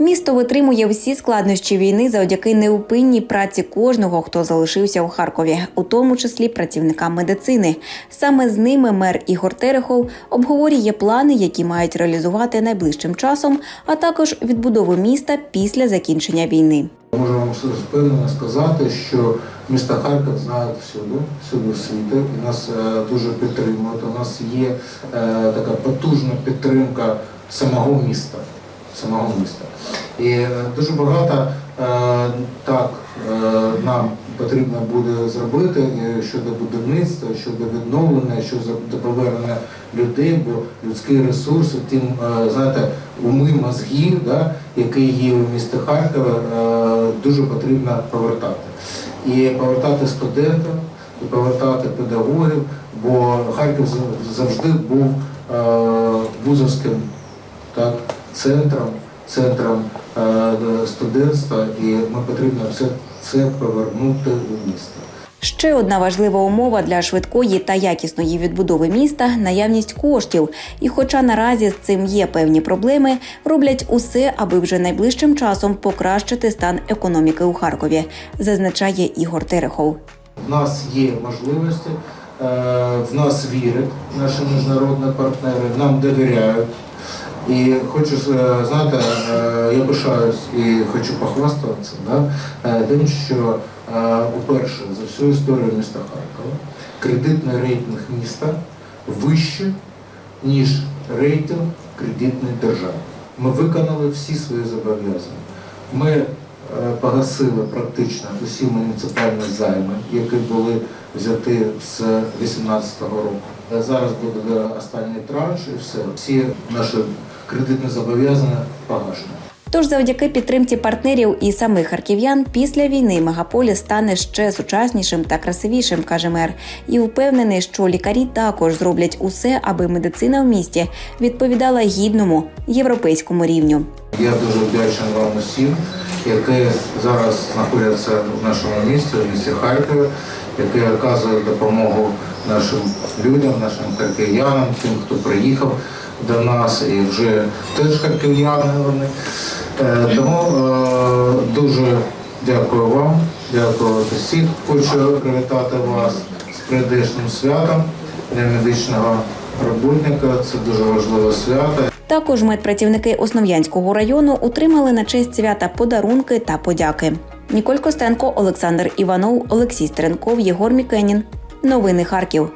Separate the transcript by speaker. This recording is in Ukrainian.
Speaker 1: Місто витримує всі складнощі війни завдяки неупинній праці кожного, хто залишився у Харкові, у тому числі працівникам медицини. Саме з ними мер Ігор Терехов обговорює плани, які мають реалізувати найближчим часом, а також відбудову міста після закінчення війни.
Speaker 2: Можу вам впевнено сказати, що місто Харків знають всюди, всюди в і нас е, дуже підтримують. У нас є е, така потужна підтримка самого міста. Самого міста. І е, дуже багато е, так е, нам потрібно буде зробити щодо будівництва, щодо відновлення, щодо повернення людей, бо людський ресурс, тим, знаєте, уми, мозги, да, які є в місті Харкова, дуже потрібно повертати. І повертати студентів, і повертати педагогів, бо Харків завжди був вузовським так, центром, центром е, студентства, і ми потрібно все це повернути у місто.
Speaker 1: Ще одна важлива умова для швидкої та якісної відбудови міста наявність коштів. І, хоча наразі з цим є певні проблеми, роблять усе, аби вже найближчим часом покращити стан економіки у Харкові, зазначає Ігор Терехов.
Speaker 2: В нас є можливості, е, в нас вірять наші міжнародні партнери, нам довіряють. І хочу е, знаєте, е, я пишаюсь і хочу похвастатися да, е, тим, що е, уперше за всю історію міста Харкова кредитний рейтинг міста вище, ніж рейтинг кредитної держави. Ми виконали всі свої зобов'язання. Ми погасили практично усі муніципальні займи, які були взяті з 2018 року. Е, Зараз буде останній транш і все. Всі наші кредитні зобов'язання погашені.
Speaker 1: Тож, завдяки підтримці партнерів і самих харків'ян, після війни мегаполіс стане ще сучаснішим та красивішим, каже мер. І впевнений, що лікарі також зроблять усе, аби медицина в місті відповідала гідному європейському рівню.
Speaker 2: Я дуже вдячний вам усім, які зараз знаходяться в нашому місті, в місті Харкові, які оказують допомогу нашим людям, нашим харків'янам, тим, хто приїхав до нас і вже теж харків'яни вони. Е, Тому е, дуже дякую вам, дякую всіх. Хочу привітати вас з прийдешнім святом Дня медичного роботника. Це дуже важливе свято.
Speaker 1: Також медпрацівники Основ'янського району отримали на честь свята подарунки та подяки. Ніколь Костенко, Олександр Іванов, Олексій Стеренков, Єгор Мікенін. Новини Харків.